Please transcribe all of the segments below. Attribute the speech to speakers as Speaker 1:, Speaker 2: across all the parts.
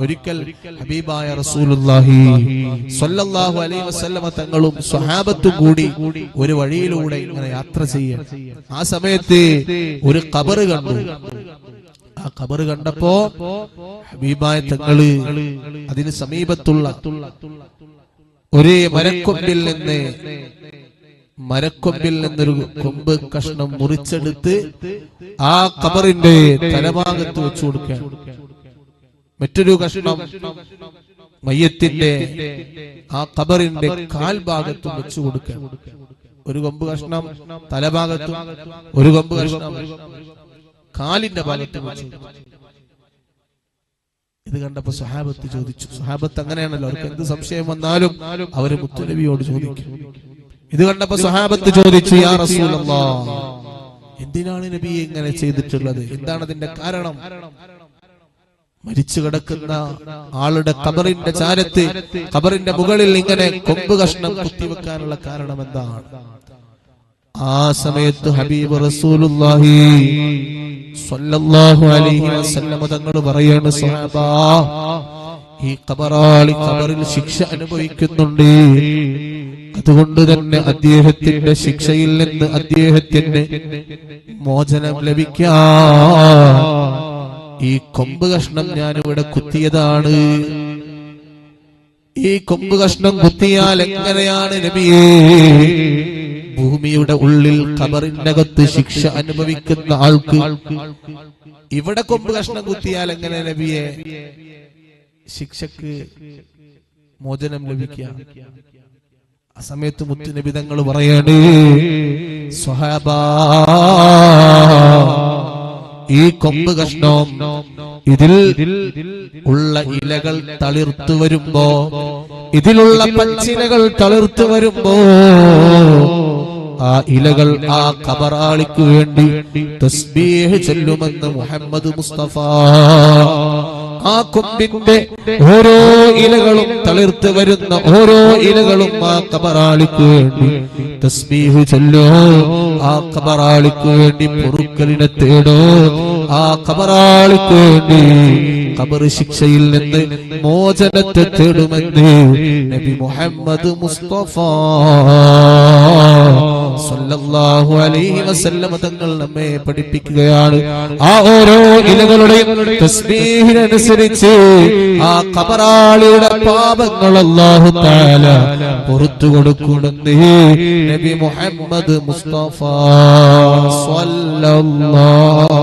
Speaker 1: ഒരിക്കൽ ഹബീബായ റസൂലുള്ളാഹി സ്വല്ലല്ലാഹു അലൈഹി വസല്ലമ തങ്ങളും സ്വഹാബത്തും കൂടി ഒരു വഴിയിലൂടെ ഇങ്ങനെ യാത്ര ചെയ്യും ആ സമയത്ത് ഒരു കബറ് കണ്ടു. ആ ഖബർ കണ്ടപ്പോ ഹബീബായ തങ്ങൾ അതിന് സമീപത്തുള്ള ഒരേ മരക്കൊമ്പിൽ നിന്ന് മരക്കൊമ്പിൽ നിന്നൊരു കൊമ്പ് കഷ്ണം മുറിച്ചെടുത്ത് ആ കബറിന്റെ തലഭാഗത്ത് വെച്ചു കൊടുക്കുക മറ്റൊരു കഷ്ണം മയ്യത്തിന്റെ ആ കബറിന്റെ കാൽഭാഗത്തും വെച്ചു കൊടുക്കുക. ഒരു കൊമ്പ് കഷ്ണം തലഭാഗത്തും ഒരു കൊമ്പ് കഷ്ണം കാലിന്റെ ഭാഗത്തും വെച്ചു ഇത് കണ്ടപ്പോ സുഹാബത്ത് ചോദിച്ചു. സുഹാബത്ത് അങ്ങനെയാണല്ലോ അവർക്ക് എന്ത് സംശയം വന്നാലും അവർ മുത്തുനബിയോട് ചോദിക്കും. ഇത് കണ്ടപ്പോ സുഹാബത്ത് ചോദിച്ചു യാ റസൂലല്ലാ എന്തിനാണ് നബി ഇങ്ങനെ ചെയ്തിട്ടുള്ളത്? എന്താണ് അതിന്റെ കാരണം? മരിച്ചു കിടക്കുന്ന ആളുടെ കബറിന്റെ ചാരത്ത് കബറിന്റെ മുകളിൽ ഇങ്ങനെ കൊമ്പ് കഷ്ണം കുത്തിവെക്കാനുള്ള കാരണം എന്താണ്? ആ സമയത്ത് ഹബീബ് റസൂലുള്ളാഹി സ്വല്ലല്ലാഹു അലൈഹി വസല്ലം തങ്ങൾ പറയാണ് സ്വഹാബ ഈ കബറാളി കബറിൽ ശിക്ഷ അനുഭവിക്കുന്നുണ്ട്. അതുകൊണ്ട് തന്നെ അദ്ദേഹത്തിന്റെ ശിക്ഷയിൽ നിന്ന് അദ്ദേഹത്തിന് മോചനം ലഭിക്കാം. ഈ കൊമ്പ് കഷ്ണം ഞാനിവിടെ കുത്തിയതാണ്. ഈ കൊമ്പ് കഷ്ണം കുത്തിയാൽ എങ്ങനെയാണ് നബിയേ? ഭൂമിയുടെ ഉള്ളിൽ കബറിനകത്ത് ശിക്ഷ അനുഭവിക്കുന്ന ആൾക്ക് ഇവിടെ കൊമ്പ് കഷ്ണം കുത്തിയാൽ എങ്ങനെ നബിയെ? ശിക്ഷക്ക് മോചനം ലഭിക്കുക. ആ സമയത്ത് മുത്തുനബി തങ്ങൾ പറയാണ് സ്വഹാബാ ഈ കൊമ്പ് കഷ്ണവും ഇതിൽ ഉള്ള ഇലകൾ തളിർത്തു വരുമ്പോ ഇതിലുള്ള പച്ചിലകൾ തളിർത്തു വരുമ്പോ ആ ഇലകൾ ആ കബറാളിക്ക് വേണ്ടി തസ്ബീഹ് ചൊല്ലുമെന്ന് മുഹമ്മദ് മുസ്തഫ ആ കൊമ്പിന്റെ ഓരോ ഇലകളും തളിർത്ത് വരുന്ന ഓരോ ഇലകളും ആ കബറാളിക്ക് വേണ്ടി തസ്ബീഹ് ചൊല്ലോ. ആ കബറാളിക്ക് വേണ്ടി പൊറുക്കലിനെ തേടോ. ആ കബറാളിക്ക് വേണ്ടി കബർ ശിക്ഷയിൽ നിന്ന് മോചനത്തെ തേടുമെന്ന് നബി മുഹമ്മദ് മുസ്തഫ സല്ലല്ലാഹു അലൈഹി വസല്ലം തങ്ങൾ നമ്മെ പഠിപ്പിക്കുകയാണ്. ആ ഓരോ ഇലകളുടെയും തസ്ബീഹിനനുസരിച്ച് ആ കബറാളിയുടെ പാപങ്ങൾ അല്ലാഹു തആല പുറത്തു കൊടുക്കുമെന്ന് നബി മുഹമ്മദ് മുസ്തഫ സല്ലല്ലാഹു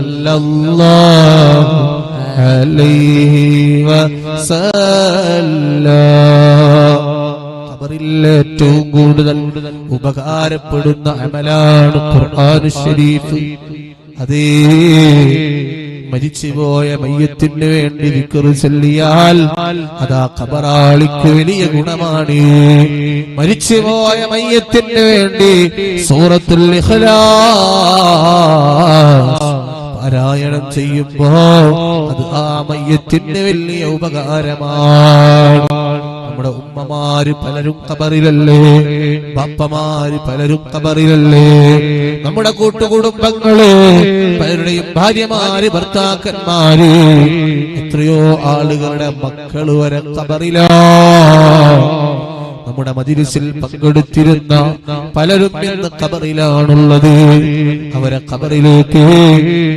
Speaker 1: صلى الله عليه وسلم ഖബറിൽ ഏറ്റവും കൂടുതൽ ഉപകാരപ്പെടുന്ന അമലാണ് ഖുർആൻ ഷരീഫ് അതേ മരിച്ചുപോയ മയ്യത്തിന് വേണ്ടി ദിക്റ് ചൊല്ലിയാൽ അതാ ഖബറാളിക്ക് വലിയ ഗുണമാണ് മരിച്ചുപോയ മയ്യത്തിന് വേണ്ടി സൂറത്തുൽ ഇഖ്ലാസ് പാരായണം ചെയ്യുമ്പോ അത് ആ മയ്യത്തിന് വലിയ ഉപകാരമാണ്. നമ്മുടെ ഉമ്മമാര് പലരും കബറിലല്ലേ ബാപ്പമാര് പലരും കബറിലല്ലേ നമ്മുടെ കൂട്ടുകുടുംബങ്ങൾ പലരുടെയും ഭാര്യമാര് ഭർത്താക്കന്മാര് എത്രയോ ആളുകളുടെ മക്കൾ വരെ കബറിലാ നമ്മുടെ മജിലിസിൽ പങ്കെടുത്തിരുന്ന പലരും ഇന്ന് കബറിലാണുള്ളത് അവരെ കബറിലേക്ക്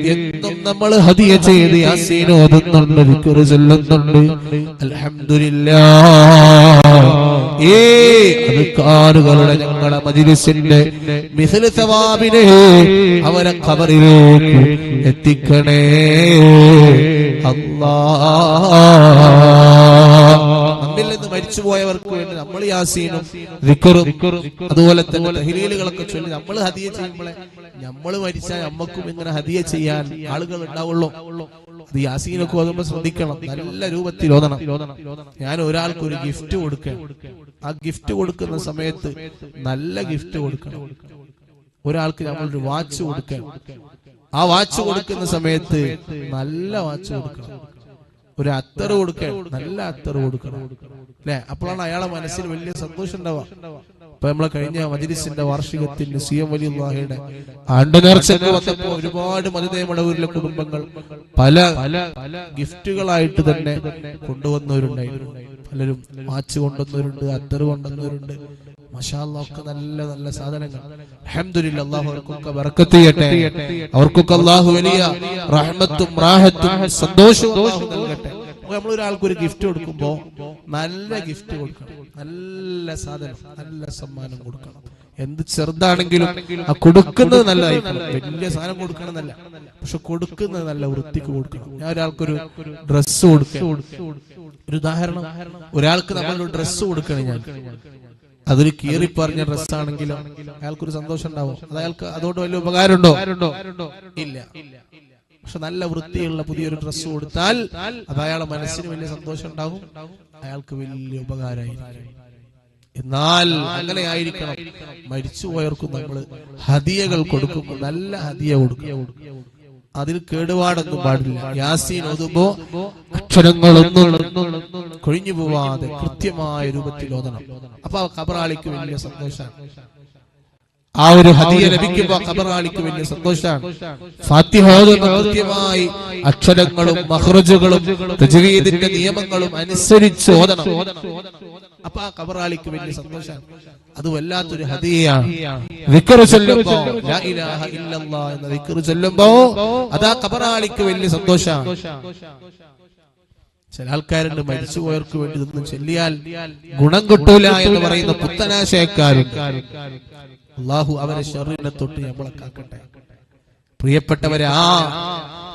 Speaker 1: എന്നും നമ്മൾ ഹതിയ ചെയ്ത് യാസീൻ ഓതുന്നുണ്ട് കുറി ചൊല്ലുന്നുണ്ട്. അൽഹംദുലില്ലാ. ഏ അത് കാറുകളുടെ ഞങ്ങളെ മജിലിസിന്റെ മിഥിൽ സവാബിനെ അവരെ കബറിലേക്ക് എത്തിക്കണേ. അല്ലാ. നമ്മിൽ നിന്ന് മരിച്ചുപോയവർക്ക് വേണ്ടി നമ്മൾ യാസീനും അതുപോലെ തന്നെ തഹ്ലീലുകളൊക്കെ ചൊല്ലി നമ്മൾ ഹദിയ ചെയ്യുമ്പോഴേ നമ്മൾ മരിച്ചാൽ നമ്മക്കും ഇങ്ങനെ ഹദിയ ചെയ്യാൻ ആളുകൾ ഉണ്ടാവുള്ളൂ. അത് യാസീനൊക്കെ ഓതുമ്പോ ശ്രദ്ധിക്കണം. നല്ല രൂപത്തിൽ ഓതണം. ഞാൻ ഒരാൾക്ക് ഒരു ഗിഫ്റ്റ് കൊടുക്കണം ആ ഗിഫ്റ്റ് കൊടുക്കുന്ന സമയത്ത് നല്ല ഗിഫ്റ്റ് കൊടുക്കണം. ഒരാൾക്ക് നമ്മളൊരു വാച്ച് കൊടുക്കണം ആ വാച്ച് കൊടുക്കുന്ന സമയത്ത് നല്ല വാച്ച് കൊടുക്കണം. ഒരു അത്തറ് കൊടുക്കണം നല്ല അത്തറ് കൊടുക്കണം. അല്ലെ? അപ്പോഴാണ് അയാളെ മനസ്സിൽ വലിയ സന്തോഷം ഉണ്ടാവുക. ഇപ്പൊ നമ്മളെ കഴിഞ്ഞ മജിലിസിന്റെ വാർഷികത്തിൽ സി എം ആണ്ട് നേർച്ചക്ക് വന്നപ്പോ ഒരുപാട് മധുദേമടവൂരിലെ കുടുംബങ്ങൾ പല പല ഗിഫ്റ്റുകളായിട്ട് തന്നെ കൊണ്ടുവന്നവരുണ്ടായിരുന്നു. പലരും വാച്ച് കൊണ്ടുവന്നവരുണ്ട് അത്തറ് കൊണ്ടുവന്നവരുണ്ട്. മഷാല്ല ഒക്കെ നല്ല നല്ല സാധനങ്ങൾ. അൽഹംദുലില്ലാഹ് അല്ലാഹു അവർക്കൊക്കെ ബർക്കത്ത് ചെയ്യട്ടെ. അവർക്കൊക്കെ അല്ലാഹു വലിയ റഹ്മത്തും റാഹത്തും സന്തോഷവും നൽകട്ടെ. നമ്മൾ ഒരാൾക്ക് ഒരു ഗിഫ്റ്റ് കൊടുക്കുമ്പോ നല്ല ഗിഫ്റ്റ് കൊടുക്കണം. നല്ല സാധനം നല്ല സമ്മാനം കൊടുക്കണം. എന്ത് ചെറുതാണെങ്കിലും ആ കൊടുക്കുന്നത് നല്ലതായിരിക്കും വലിയ സാധനം കൊടുക്കണമെന്നല്ല. പക്ഷെ കൊടുക്കുന്നത് നല്ല വൃത്തിക്ക് കൊടുക്കണം. ഞാൻ ഒരാൾക്കൊരു ഡ്രസ്സ് കൊടുക്കും. ഒരു ഉദാഹരണം ഒരാൾക്ക് നമ്മളൊരു ഡ്രസ്സ് കൊടുക്കണം ഞാൻ. അതൊരു കീറി പറഞ്ഞ ഡ്രസ്സാണെങ്കിലും അയാൾക്കൊരു സന്തോഷം ഉണ്ടാവും അത് അയാൾക്ക് അതുകൊണ്ട് വലിയ ഉപകാരമുണ്ടോ? ഇല്ല. പക്ഷെ നല്ല വൃത്തിയുള്ള പുതിയൊരു ഡ്രസ്സ് കൊടുത്താൽ അത് അയാളെ മനസ്സിന് വലിയ സന്തോഷം ഉണ്ടാവും അയാൾക്ക് വലിയ ഉപകാരമായിരിക്കും. എന്നാൽ അങ്ങനെ ആയിരിക്കണം മരിച്ചുപോയവർക്കും നമ്മൾ ഹതിയകൾ കൊടുക്കുമ്പോൾ നല്ല ഹദിയ കൊടുക്കും അതിൽ കേടുപാടൊന്നും പാടില്ല. യാസീൻ ഓതുമ്പോ അക്ഷരങ്ങളൊന്നും കൊഴിഞ്ഞു പോവാതെ കൃത്യമായ രൂപത്തിൽ ഓതണം. അപ്പൊ ആ കബറാളിക്ക് വലിയ സന്തോഷമാണ് ആ ഒരു ഹതിയ ലഭിക്കുമ്പോ കബറാളിക്ക് വലിയ സന്തോഷമാണ് ഫാത്തിഹ ഓതുന്ന കൃത്യമായി അക്ഷരങ്ങളും മഹ്റജുകളും തജ്വീദിന്റെ നിയമങ്ങളും അനുസരിച്ച് ഓതണം. അപ്പൊ ആ കബറാളിക്ക് വലിയ സന്തോഷമാണ് അത് വല്ലാത്തൊരു ഹതിയാണ് ചെല്ലുമ്പോ അതാ കബറാളിക്ക് വലിയ സന്തോഷമാണ് ചില ആൾക്കാരുണ്ട് മരിച്ചുപോയവർക്ക് വേണ്ടി ഇതൊന്നും ചെല്ലിയാൽ ഗുണം കിട്ടൂല എന്ന് പറയുന്ന പുത്തനാശയക്കാരും അള്ളാഹു അവരെ ശരീരനെ തൊട്ട് നമ്മളെ കാക്കട്ടെ. പ്രിയപ്പെട്ടവരെ ആ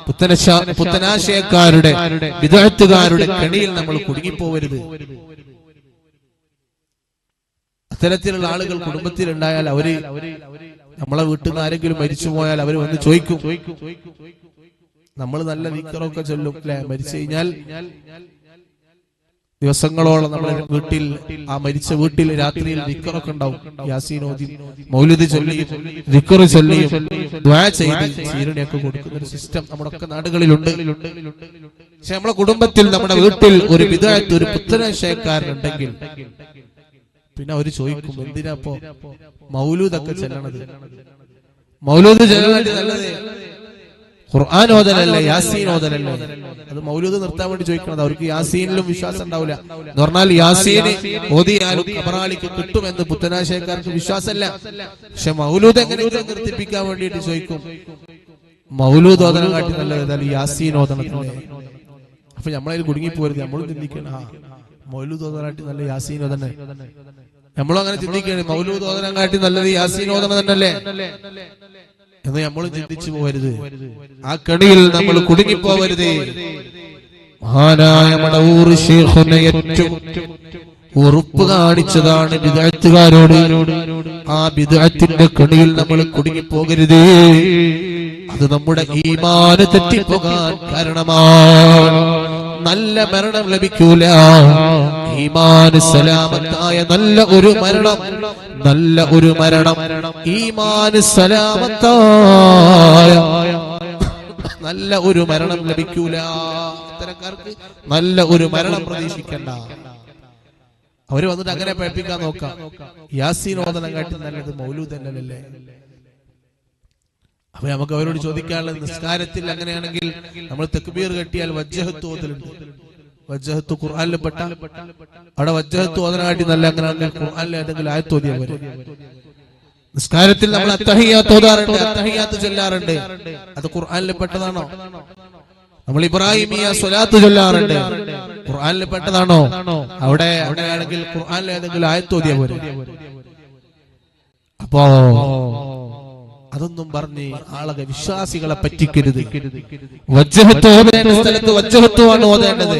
Speaker 1: പുത്തനശ പുത്തനാശയക്കാരുടെ വിദഗ്ധക്കാരുടെ കെണിയിൽ നമ്മൾ കുടുങ്ങിപ്പോവരുത്. അത്തരത്തിലുള്ള ആളുകൾ കുടുംബത്തിൽ ഉണ്ടായാൽ അവർ നമ്മളെ വീട്ടിൽ നിന്ന് ആരെങ്കിലും മരിച്ചു പോയാൽ അവർ വന്ന് ചോദിക്കും. നമ്മൾ നല്ല വീക്കറൊക്കെ ചൊല്ലും അല്ലെ? മരിച്ചു കഴിഞ്ഞാൽ ദിവസങ്ങളോളം നമ്മുടെ വീട്ടിൽ ആ മരിച്ച വീട്ടിൽ രാത്രിയിൽ വിക്കറൊക്കെ ഉണ്ടാവും. യാസീനോദി മൗലിദ് ചൊല്ലിയും വിക്കറ് ചൊല്ലിയും ദ്വാ ചെയ്ത് ചീരണിയൊക്കെ കൊടുക്കുന്ന ഒരു സിസ്റ്റം നമ്മുടെ ഒക്കെ നാടുകളിലുണ്ട്. പക്ഷെ നമ്മുടെ കുടുംബത്തിൽ നമ്മുടെ വീട്ടിൽ ഒരു വിധായത്ത് ഒരു പുത്തനാശയക്കാരനുണ്ടെങ്കിൽ പിന്നെ അവർ ചോദിക്കും എന്തിനാ അപ്പോ മൗലൂദൊക്കെ ചെല്ലണത്? മൗലൂദ് ചെല്ലണത് നല്ലത്. ഖുർആൻ ഓതലല്ലേ? യാസീൻ ഓതലല്ലേ? അത് മൗലൂദ് നിർത്താൻ വേണ്ടി ചോദിക്കണത്. അവർക്ക് യാസീനിലും വിശ്വാസം ഉണ്ടാവില്ല. എന്ന് പറഞ്ഞാൽ യാസീന് ഓതിയാലും കബറാളിക്ക് കിട്ടുമെന്ന് പുത്തനാശയക്കാർക്ക് വിശ്വാസമല്ല. പക്ഷെ മൗലൂദ് എങ്ങനെയെങ്കിലും നിർത്തിപ്പിക്കാൻ വേണ്ടിയിട്ട് ചോദിക്കും? മൗലൂദ് ഓതനം കാട്ടി നല്ലത് ഏതായാലും യാസീൻ ഓതണത്തില്ലേ അപ്പൊ നമ്മളതിൽ കുടുങ്ങിപ്പോരുത്. നമ്മൾ ചിന്തിക്കണം ആ മൗലൂദ് ഓതനാട്ടി നല്ല യാസീൻ ഓതന്നെ നമ്മളും അങ്ങനെ ചിന്തിക്കുകയാണ്. മൗലൂദ് കാട്ടി നല്ലത് യാസീൻ ഓതനം തന്നെയല്ലേ? എന്ന് നമ്മളും ചിന്തിച്ചു പോകരുത് ആ കണിയിൽ നമ്മൾ കുടുങ്ങിപ്പോവരുത്. മഹാനായ മടവൂർ ഏറ്റവും ഉറപ്പ് കാണിച്ചതാണ് വിദഗ്ധക്കാരോട് ആ വിദഗ്ധത്തിന്റെ കണിയിൽ നമ്മൾ കുടുങ്ങിപ്പോകരുത്. അത് നമ്മുടെ ഈമാന തെറ്റിപ്പോകാൻ കാരണമാണ്. നല്ല മരണം ലഭിക്കൂല. ഈമാന് സലാമത്തായ നല്ല ഒരു മരണം നല്ല ഒരു മരണം. ഈമാന് സലാമത്തായ നല്ല ഒരു മരണം ലഭിക്കൂല. ഇത്തരക്കാർക്ക് നല്ല ഒരു മരണം പ്രതീക്ഷിക്കണ്ട. അവർ വന്നിട്ട് അങ്ങനെ പേപ്പിക്കാൻ നോക്കാം. യാസീനോദനം കാട്ടി നല്ലത് മൗലൂദ് തന്നെയല്ലേ? അപ്പൊ നമുക്ക് അവരോട് ചോദിക്കാനുള്ളത് നിസ്കാരത്തിൽ അങ്ങനെയാണെങ്കിൽ നമ്മൾ തെക്കുബീർ കെട്ടിയാൽ വജ്ജഹത്ത് ഓതലുണ്ട്. വജ്ജഹത്ത് ഖുർആാനിൽ പെട്ട. അവിടെ വജ്ജഹത്ത് ഓതനാട്ടി നല്ല അങ്ങനെയാണെങ്കിൽ ഖുർആാനിൽ ഏതെങ്കിലും ആയത്ത് ഓതിയാ പോരെ. നിസ്കാരത്തിൽ നമ്മൾ അത്തഹിയാത്ത് ഓതാറുണ്ട് അത്തഹിയാത്ത് ചൊല്ലാറുണ്ട്. അത് ഖുർആാനിൽ പെട്ടതാണോ? നമ്മൾ ഇബ്രാഹിമിയ സ്വലാത്ത് ചൊല്ലാറുണ്ട്. ഖുർആാനിൽ പെട്ടതാണോ? അവിടെ അവിടെയാണെങ്കിൽ ഖുർആനിൽ ഏതെങ്കിലും ആയത്ത് ഓതിയാ പോരെ. അപ്പോ അതൊന്നും പറഞ്ഞ് ആളെ വിശ്വാസികളെ പറ്റിക്കരുത്. സ്ഥലത്ത് വജ്ജഹത്വമാണ് ഓതേണ്ടത്.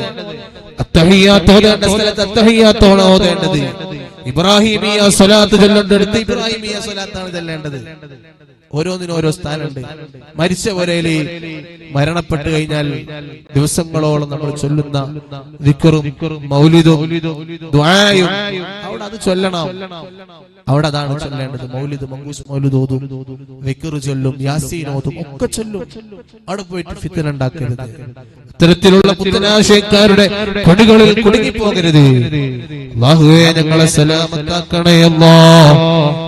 Speaker 1: അത്തഹിയാത്ത് ഓതേണ്ട സ്ഥലത്ത് അത്തഹിയാത്തോണ് ഓതേണ്ടത്. ഇബ്രാഹിമിയ സ്വലാത്ത് ചൊല്ലേണ്ടടുത്ത് ഇബ്രാഹിമിയ സ്വലാത്താണ് ചെല്ലേണ്ടത്. ഓരോന്നിനും ഓരോ സ്ഥാനമുണ്ട് മരിച്ച ഒരേൽ മരണപ്പെട്ടു കഴിഞ്ഞാൽ ദിവസങ്ങളോളം നമ്മൾ ചൊല്ലുന്ന ദിക്കറും മൗലിദും ദുആയും. അവിടെ അത് ചൊല്ലണം. അവിടെ അതാണ് ചൊല്ലേണ്ടത് മൗലിദ് മങ്കൂസ് മൗലിദ് ഓതും വിക്കറ് ചൊല്ലും യാസീൻ ഓതും ഒക്കെ ചൊല്ലും. അവിടെ പോയിട്ട് ഫിത്തന ഉണ്ടാക്കരുത്. ഇത്തരത്തിലുള്ള പുത്തനാശയക്കാരുടെ കൊടികളിൽ കുടുങ്ങിപ്പോകരുത്. അല്ലാഹുവേ ഞങ്ങളെ സലാമത്താക്കണേ അല്ലാ.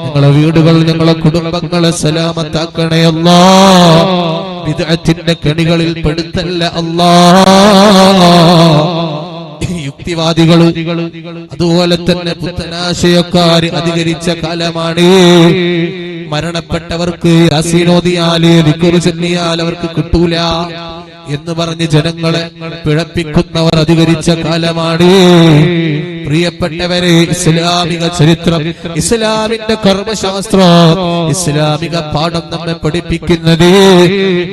Speaker 1: ഞങ്ങളെ വീടുകൾ ഞങ്ങളെ കുടുംബങ്ങളെ സലാമത്താക്കണേ അല്ലാ. വിദഅത്തിന്റെ കെണികളിൽ പെടുത്തല്ല അല്ലാ. യുക്തിവാദികൾ അതുപോലെ തന്നെ പുത്തനാശയക്കാര് അധികരിച്ച കാലമാണ്. മരണപ്പെട്ടവർക്ക് അസീനോദിയാൽ അവർക്ക് കിട്ടൂല. എന്ന് പറഞ്ഞ് ജനങ്ങളെ പിഴപ്പിക്കുന്നവർ അധികരിച്ച കാലമാണ്. പ്രിയപ്പെട്ടവരെ ഇസ്ലാമിക ചരിത്രം ഇസ്ലാമിന്റെ കർമ്മശാസ്ത്രം ഇസ്ലാമിക പാഠം നമ്മെ പഠിപ്പിക്കുന്നത്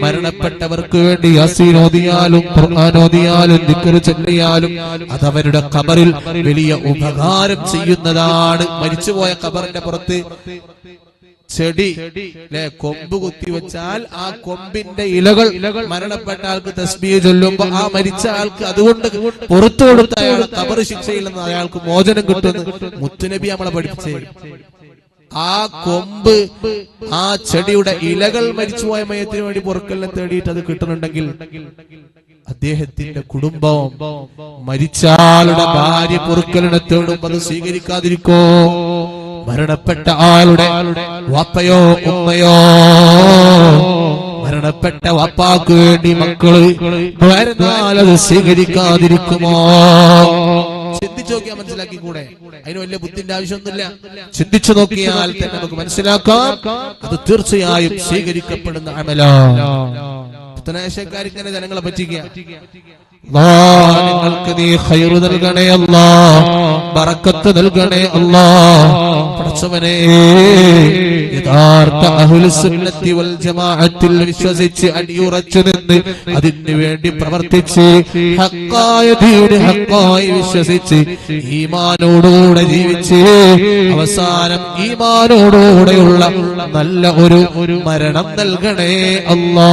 Speaker 1: മരണപ്പെട്ടവർക്ക് വേണ്ടി അസീനോദിയാലും ഖുർആാനോദിയാലും ദിക്കുറ് ചൊല്ലിയാലും അതവരുടെ കബറിൽ വലിയ ഉപകാരം ചെയ്യുന്നതാണ്. മരിച്ചുപോയ കബറിന്റെ പുറത്ത് ചെടി കൊമ്പ് കുത്തിവെച്ചാൽ ആ കൊമ്പിന്റെ ഇലകൾ മരണപ്പെട്ട ആൾക്ക് തസ്ബീ ചൊല്ലുമ്പോ ആ മരിച്ച ആൾക്ക് അതുകൊണ്ട് പുറത്തു കൊടുത്ത അയാൾ കബർ ശിക്ഷയിൽ നിന്ന് അയാൾക്ക് മോചനം കിട്ടുന്നു. മുത്തുനബി നമ്മളെ പഠിപ്പിച്ചേ. ആ കൊമ്പ് ആ ചെടിയുടെ ഇലകൾ മരിച്ചുപോയ മയത്തിന് വേണ്ടി പുറക്കെല്ലാം തേടിയിട്ട് അത് കിട്ടുന്നുണ്ടെങ്കിൽ അദ്ദേഹത്തിന്റെ കുടുംബവും മരിച്ചാളുടെ ഭാര്യ പൊറുക്കലിനെ തേടുമ്പോ അത് സ്വീകരിക്കാതിരിക്കോ? മരണപ്പെട്ട ആളുടെ വാപ്പയോ ഉമ്മയോ? മരണപ്പെട്ട വാപ്പാക്ക് വേണ്ടി മക്കൾ മരുന്നാലത് സ്വീകരിക്കാതിരിക്കുമോ? ചിന്തിച്ചു നോക്കിയാൽ മനസ്സിലാക്കി കൂടെ അതിന് വലിയ ബുദ്ധിന്റെ ആവശ്യമൊന്നുമില്ല. ചിന്തിച്ചു നോക്കിയാൽ തന്നെ നമുക്ക് മനസ്സിലാക്കാം. അത് തീർച്ചയായും സ്വീകരിക്കപ്പെടുന്ന അമല. പുത്തനാശക്കാർ ഇങ്ങനെ ജനങ്ങളെ പറ്റിക്കുക. നിങ്ങൾക്ക് നീ ഖൈറ് നൽകണേ അല്ല ബറക്കത്ത് നൽകണേ അല്ല. പടച്ചവനെ യഥാർത്ഥ അഹ്ലുസുന്നത്തി വൽ ജമാഅത്തിൽ വിശ്വസിച്ച് അടിയുറച്ചു നിന്ന് അതിനു വേണ്ടി പ്രവർത്തിച്ച് ഹക്കായ ദീന് ഹക്കായി വിശ്വസിച്ച് ഈമാനോടുകൂടെ ജീവിച്ച് അവസാനം ഈമാനോടുകൂടെയുള്ള നല്ല ഒരു മരണം നൽകണേ അല്ലാ.